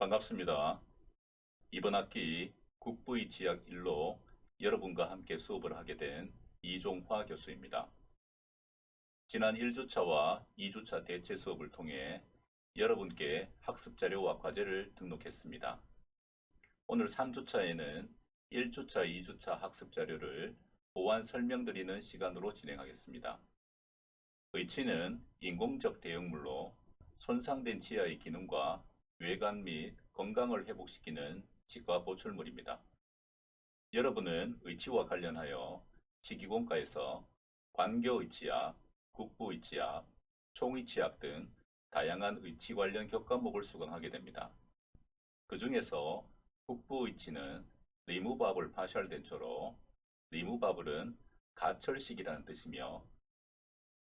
반갑습니다. 이번 학기 국부의 지학 1로 여러분과 함께 수업을 하게 된 이종화 교수입니다. 지난 1주차와 2주차 대체 수업을 통해 여러분께 학습 자료와 과제를 등록했습니다. 오늘 3주차에는 1주차, 2주차 학습 자료를 보완 설명드리는 시간으로 진행하겠습니다. 의치는 인공적 대형물로 손상된 치아의 기능과 외관 및 건강을 회복시키는 치과 보철물입니다. 여러분은 의치와 관련하여 치기공과에서 관교의치약, 국부의치약, 총의치약 등 다양한 의치 관련 교과목을 수강하게 됩니다. 그 중에서 국부의치는 리무바블 파셜 덴처로 리무바블은 가철식이라는 뜻이며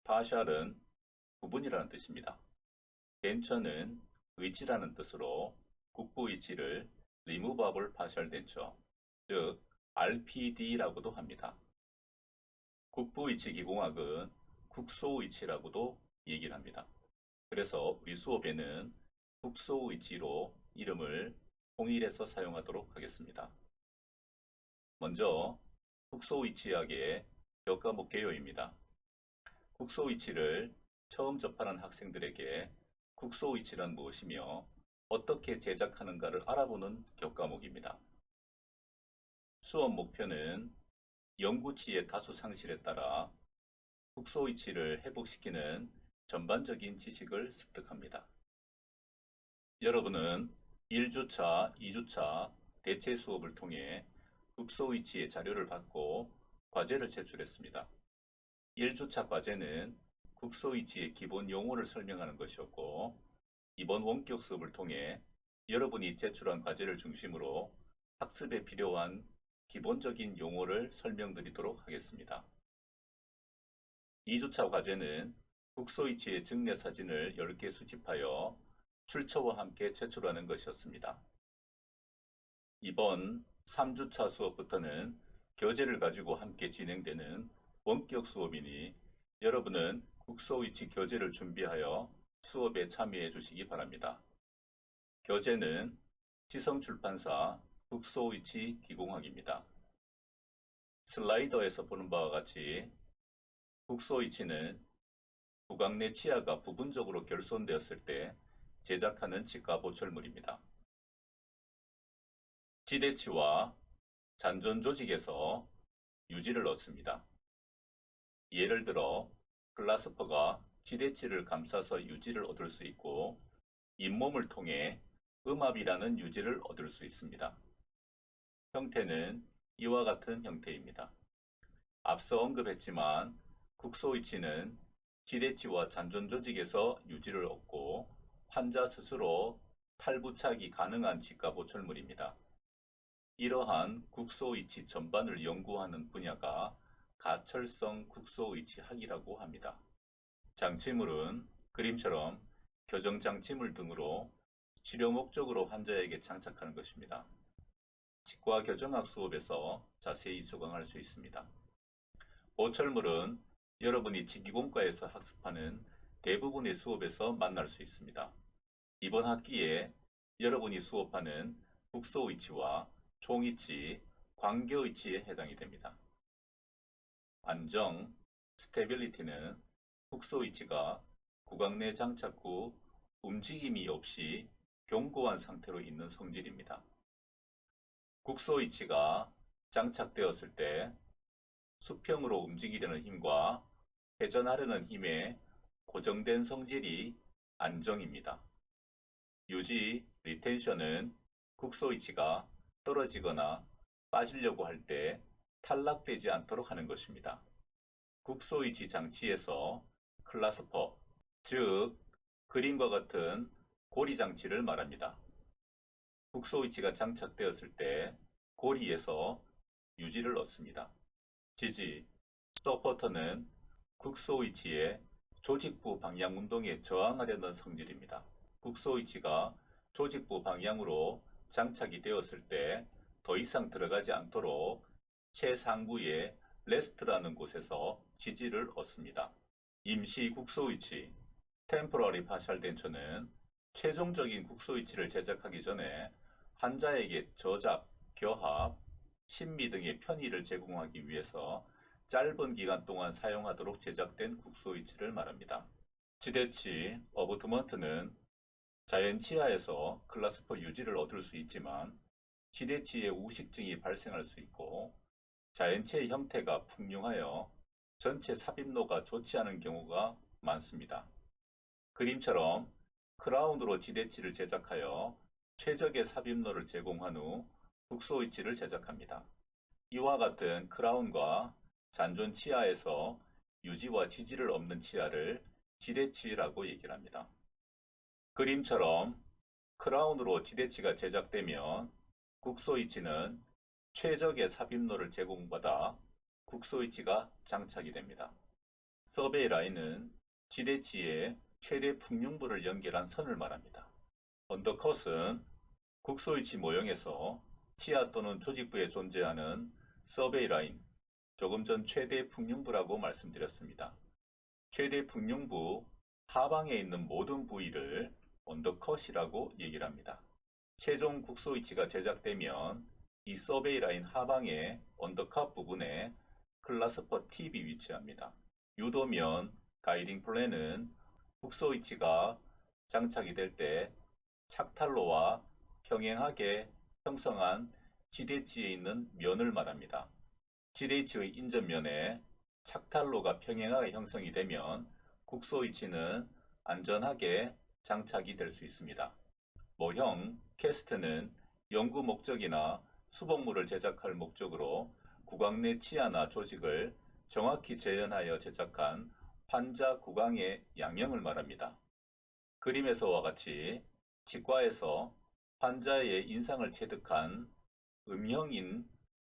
파셜은 부분이라는 뜻입니다. 덴처는 의치라는 뜻으로 국부 의치를 리무버블 파셜 덴처, 즉 RPD라고도 합니다. 국부 의치 기공학은 국소 의치라고도 얘기를 합니다. 그래서 우리 수업에는 국소 의치로 이름을 통일해서 사용하도록 하겠습니다. 먼저 국소의치학의 교과목 개요입니다. 국소의치를 처음 접하는 학생들에게 국소위치란 무엇이며 어떻게 제작하는가를 알아보는 교과목입니다. 수업 목표는 연구치의 다수 상실에 따라 국소위치를 회복시키는 전반적인 지식을 습득합니다. 여러분은 1주차, 2주차 대체 수업을 통해 국소위치의 자료를 받고 과제를 제출했습니다. 1주차 과제는 국소이치의 기본 용어를 설명하는 것이었고 이번 원격 수업을 통해 여러분이 제출한 과제를 중심으로 학습에 필요한 기본적인 용어를 설명드리도록 하겠습니다. 2주차 과제는 국소이치의 증례 사진을 10개 수집하여 출처와 함께 제출하는 것이었습니다. 이번 3주차 수업부터는 교재를 가지고 함께 진행되는 원격 수업이니 여러분은 국소위치 교재를 준비하여 수업에 참여해 주시기 바랍니다. 교재는 지성출판사 국소위치 기공학입니다. 슬라이더에서 보는 바와 같이 국소위치는 구강 내 치아가 부분적으로 결손되었을 때 제작하는 치과 보철물입니다. 지대치와 잔존 조직에서 유지를 얻습니다. 예를 들어 글라스퍼가 지대치를 감싸서 유지를 얻을 수 있고 잇몸을 통해 음압이라는 유지를 얻을 수 있습니다. 형태는 이와 같은 형태입니다. 앞서 언급했지만 국소 위치는 지대치와 잔존 조직에서 유지를 얻고 환자 스스로 탈부착이 가능한 치과 보철물입니다. 이러한 국소 위치 전반을 연구하는 분야가 가철성 국소의치학이라고 합니다. 장치물은 그림처럼 교정장치물 등으로 치료 목적으로 환자에게 장착하는 것입니다. 치과 교정학 수업에서 자세히 수강할 수 있습니다. 보철물은 여러분이 치기공과에서 학습하는 대부분의 수업에서 만날 수 있습니다. 이번 학기에 여러분이 수업하는 국소의치와 총의치, 광교의치에 해당이 됩니다. 안정, 스테빌리티는 국소 위치가 구강 내 장착 후 움직임이 없이 견고한 상태로 있는 성질입니다. 국소 위치가 장착되었을 때 수평으로 움직이려는 힘과 회전하려는 힘의 고정된 성질이 안정입니다. 유지, 리텐션은 국소 위치가 떨어지거나 빠지려고 할 때 탈락되지 않도록 하는 것입니다. 국소위치 장치에서 클라스퍼, 즉 그림과 같은 고리 장치를 말합니다. 국소위치가 장착되었을 때 고리에서 유지를 얻습니다. 지지, 서포터는 국소위치의 조직부 방향 운동에 저항하려는 성질입니다. 국소위치가 조직부 방향으로 장착이 되었을 때 더 이상 들어가지 않도록 최상부의 레스트라는 곳에서 지지를 얻습니다. 임시 국소 위치, 템포러리 파셜 덴처는 최종적인 국소위치를 제작하기 전에 환자에게 저작, 겨합, 심미 등의 편의를 제공하기 위해서 짧은 기간 동안 사용하도록 제작된 국소위치를 말합니다. 지대치, 어부트먼트는 자연 치아에서 클라스퍼 유지를 얻을 수 있지만 지대치의 우식증이 발생할 수 있고 자연체의 형태가 풍흉하여 전체 삽입로가 좋지 않은 경우가 많습니다. 그림처럼 크라운으로 지대치를 제작하여 최적의 삽입로를 제공한 후 국소 위치를 제작합니다. 이와 같은 크라운과 잔존 치아에서 유지와 지지를 없는 치아를 지대치라고 얘기를 합니다. 그림처럼 크라운으로 지대치가 제작되면 국소 위치는 최적의 삽입로를 제공받아 국소위치가 장착이 됩니다. 서베이 라인은 지대치에 최대 풍융부를 연결한 선을 말합니다. 언더컷은 국소위치 모형에서 치아 또는 조직부에 존재하는 서베이 라인, 조금 전 최대 풍융부라고 말씀드렸습니다. 최대 풍융부 하방에 있는 모든 부위를 언더컷이라고 얘기를 합니다. 최종 국소위치가 제작되면 이 서베이 라인 하방의 언더컷 부분에 클라스퍼 팁이 위치합니다. 유도면 가이딩 플랜은 국소위치가 장착이 될 때 착탈로와 평행하게 형성한 지대치에 있는 면을 말합니다. 지대치의 인접면에 착탈로가 평행하게 형성이 되면 국소위치는 안전하게 장착이 될 수 있습니다. 모형 캐스트는 연구 목적이나 수복물을 제작할 목적으로 구강 내 치아나 조직을 정확히 재현하여 제작한 환자 구강의 양형을 말합니다. 그림에서와 같이 치과에서 환자의 인상을 체득한 음형인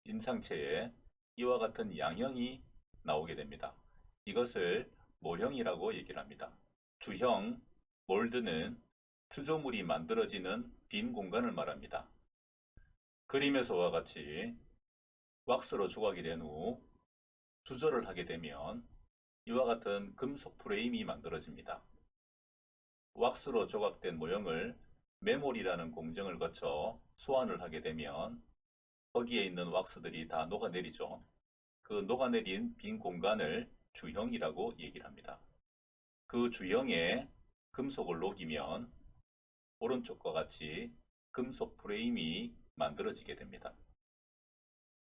인상체에 이와 같은 양형이 나오게 됩니다. 이것을 모형이라고 얘기를 합니다. 주형 몰드는 투조물이 만들어지는 빈 공간을 말합니다. 그림에서와 같이 왁스로 조각이 된 후 수조를 하게 되면 이와 같은 금속 프레임이 만들어집니다. 왁스로 조각된 모형을 메모리라는 공정을 거쳐 소환을 하게 되면 거기에 있는 왁스들이 다 녹아내리죠. 그 녹아내린 빈 공간을 주형이라고 얘기를 합니다. 그 주형에 금속을 녹이면 오른쪽과 같이 금속 프레임이 만들어지게 됩니다.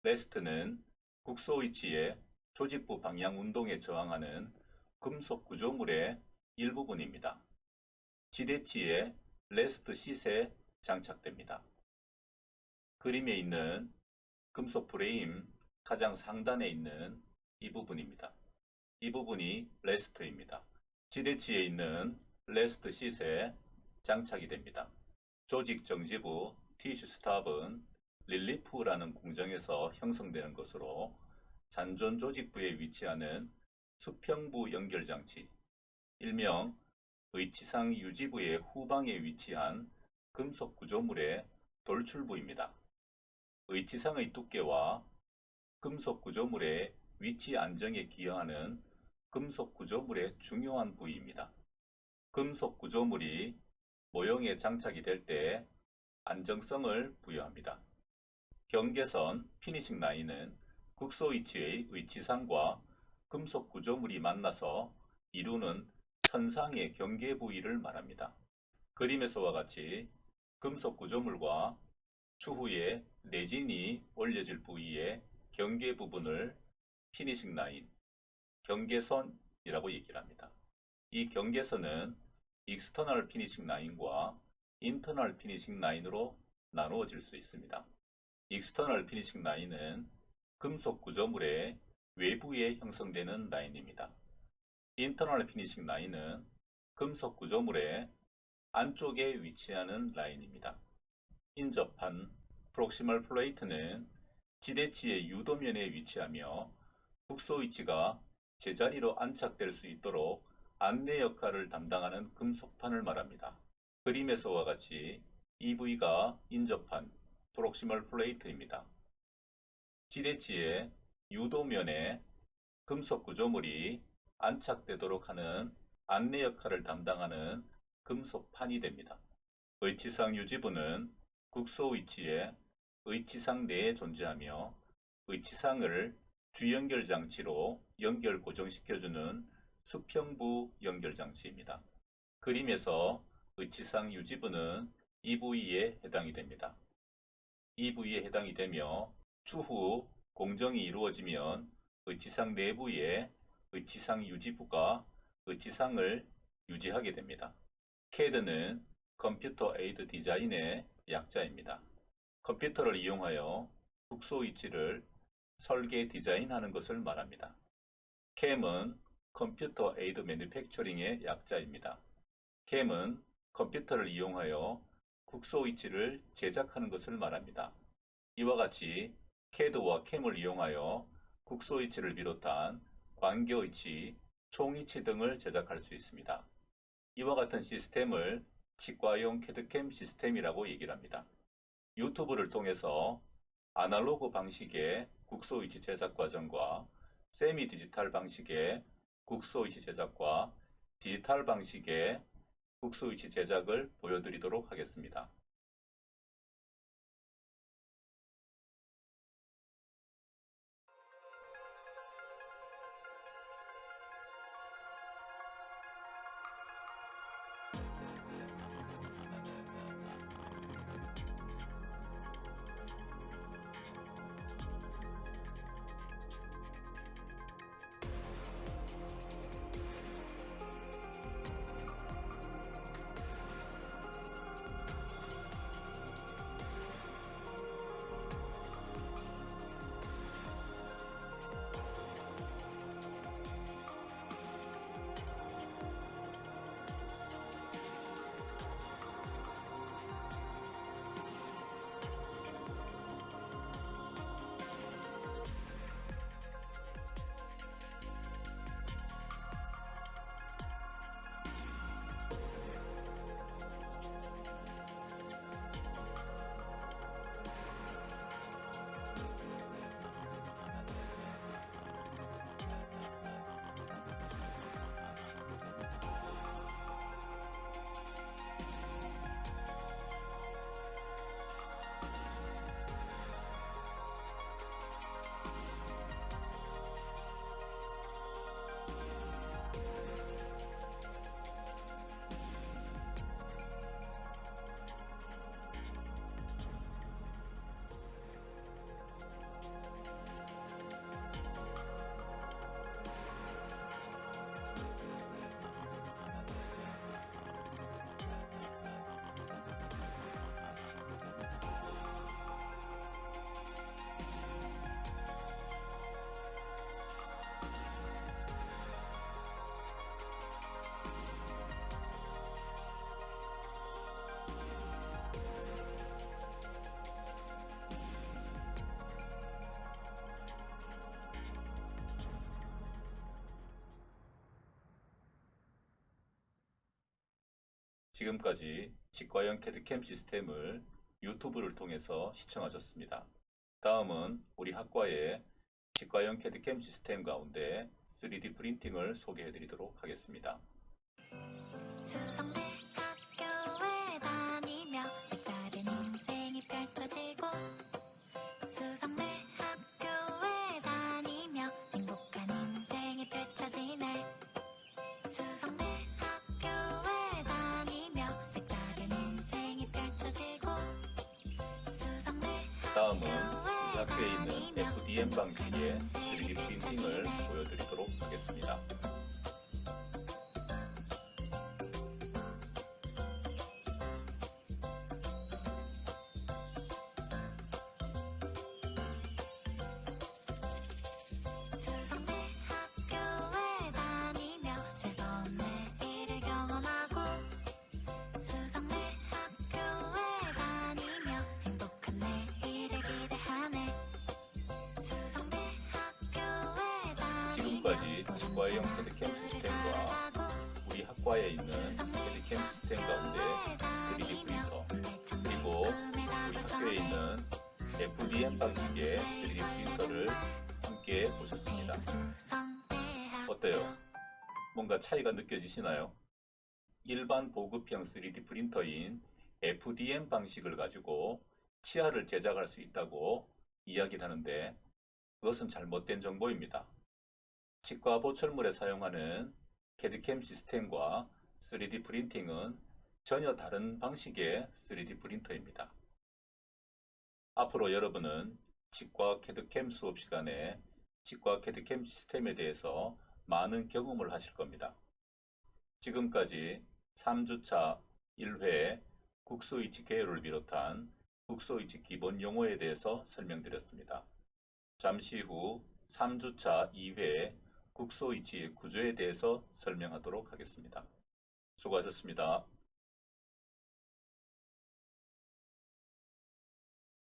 레스트는 국소 위치의 조직부 방향 운동에 저항하는 금속 구조물의 일부분입니다. 지대치에 레스트 시세 장착됩니다. 그림에 있는 금속 프레임 가장 상단에 있는 이 부분입니다. 이 부분이 레스트입니다. 지대치에 있는 레스트 시세 장착이 됩니다. 조직 정지부 티슈 스탑은 릴리프라는 공정에서 형성되는 것으로 잔존 조직부에 위치하는 수평부 연결 장치, 일명 의치상 유지부의 후방에 위치한 금속 구조물의 돌출부입니다. 의치상의 두께와 금속 구조물의 위치 안정에 기여하는 금속 구조물의 중요한 부위입니다. 금속 구조물이 모형에 장착이 될 때 안정성을 부여합니다. 경계선 피니싱 라인은 국소 위치의 위치상과 금속 구조물이 만나서 이루는 선상의 경계 부위를 말합니다. 그림에서와 같이 금속 구조물과 추후에 내진이 올려질 부위의 경계 부분을 피니싱 라인, 경계선이라고 얘기를 합니다. 이 경계선은 익스터널 피니싱 라인과 인터널 피니싱 라인으로 나누어질 수 있습니다. 익스터널 피니싱 라인은 금속 구조물의 외부에 형성되는 라인입니다. 인터널 피니싱 라인은 금속 구조물의 안쪽에 위치하는 라인입니다. 인접한 프록시멀 플레이트는 지대치의 유도면에 위치하며 국소 위치가 제자리로 안착될 수 있도록 안내 역할을 담당하는 금속판을 말합니다. 그림에서와 같이 이 부위가 인접한 프록시멀 플레이트입니다. 지대치의 유도면에 금속 구조물이 안착되도록 하는 안내 역할을 담당하는 금속판이 됩니다. 의치상 유지부는 국소 위치에 의치상 내에 존재하며 의치상을 주연결 장치로 연결 고정시켜주는 수평부 연결 장치입니다. 그림에서 의치상 유지부는 이 부위에 해당이 됩니다. 이 부위에 해당이 되며 추후 공정이 이루어지면 의치상 내부에 의치상 유지부가 의치상을 유지하게 됩니다. CAD는 컴퓨터 에이드 디자인의 약자입니다. 컴퓨터를 이용하여 국소 위치를 설계 디자인하는 것을 말합니다. CAM은 컴퓨터 에이드 매니팩처링의 약자입니다. CAM은 컴퓨터를 이용하여 국소 위치를 제작하는 것을 말합니다. 이와 같이 CAD와 CAM을 이용하여 국소 위치를 비롯한 관계 위치, 총 위치 등을 제작할 수 있습니다. 이와 같은 시스템을 치과용 캐드캠 시스템이라고 얘기를 합니다. 유튜브를 통해서 아날로그 방식의 국소 위치 제작 과정과 세미 디지털 방식의 국소 위치 제작과 디지털 방식의 위치 제작을 보여드리도록 하겠습니다. 지금까지 치과형 캐드캠 시스템을 유튜브를 통해서 시청하셨습니다. 다음은 우리 학과의 치과형 캐드캠 시스템 가운데 3D 프린팅을 소개해 드리도록 하겠습니다. 다음은 우리 학교에 있는 FDM 방식의 3D 프린팅을 보여드리도록 하겠습니다. 지금까지 치과형 캐드캠 시스템과 우리 학과에 있는 캐드캠 시스템 가운데 3D 프린터 그리고 우리 학교에 있는 FDM 방식의 3D 프린터를 함께 보셨습니다. 어때요? 뭔가 차이가 느껴지시나요? 일반 보급형 3D 프린터인 FDM 방식을 가지고 치아를 제작할 수 있다고 이야기를 하는데 그것은 잘못된 정보입니다. 치과 보철물에 사용하는 캐드캠 시스템과 3D 프린팅은 전혀 다른 방식의 3D 프린터입니다. 앞으로 여러분은 치과 캐드캠 수업 시간에 치과 캐드캠 시스템에 대해서 많은 경험을 하실 겁니다. 지금까지 3주차 1회 국소이치 개요를 비롯한 국소이치 기본 용어에 대해서 설명드렸습니다. 잠시 후 3주차 2회 국소이치의 구조에 대해서 설명하도록 하겠습니다. 수고하셨습니다.